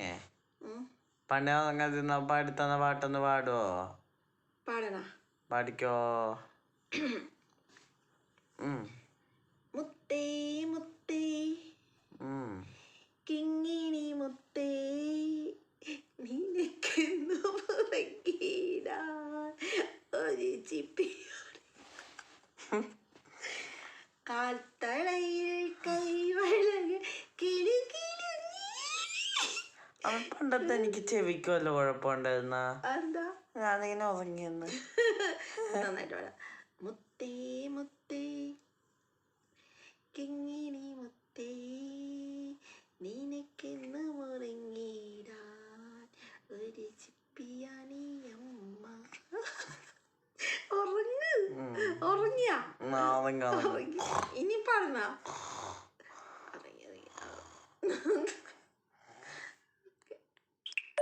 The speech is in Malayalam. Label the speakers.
Speaker 1: ഏ. പണ്ട് അങ്ങനെ പാടിത്തന്ന പാട്ടൊന്ന് പാടുവോ?
Speaker 2: പാടണ.
Speaker 1: പാടിക്കോ?
Speaker 2: മുത്തേ മുത്തേ. കിങ്ങിണി മുത്തേ. നിനക്കെന്നു ഒരു ചിപ്പിയോട്. കാൽത്തളയിൽ
Speaker 1: അവൻ പണ്ടത്തെ എനിക്ക് ചെവിക്ക് വല്ല കുഴപ്പമുണ്ടായിരുന്ന ഞാനിങ്ങനെ ഉറങ്ങിയെന്ന്.
Speaker 2: നന്നായിട്ട് പാടാം. മുത്തേ മുത്തേ കിങ്ങിണി മുത്തേ നിനക്കെന്ന് മുറങ്ങിടാൻ ഒരു ചിപ്പിയാണി അമ്മ. ഉറങ്ങ്. ഉറങ്ങിയ? ഇനി പറഞ്ഞ?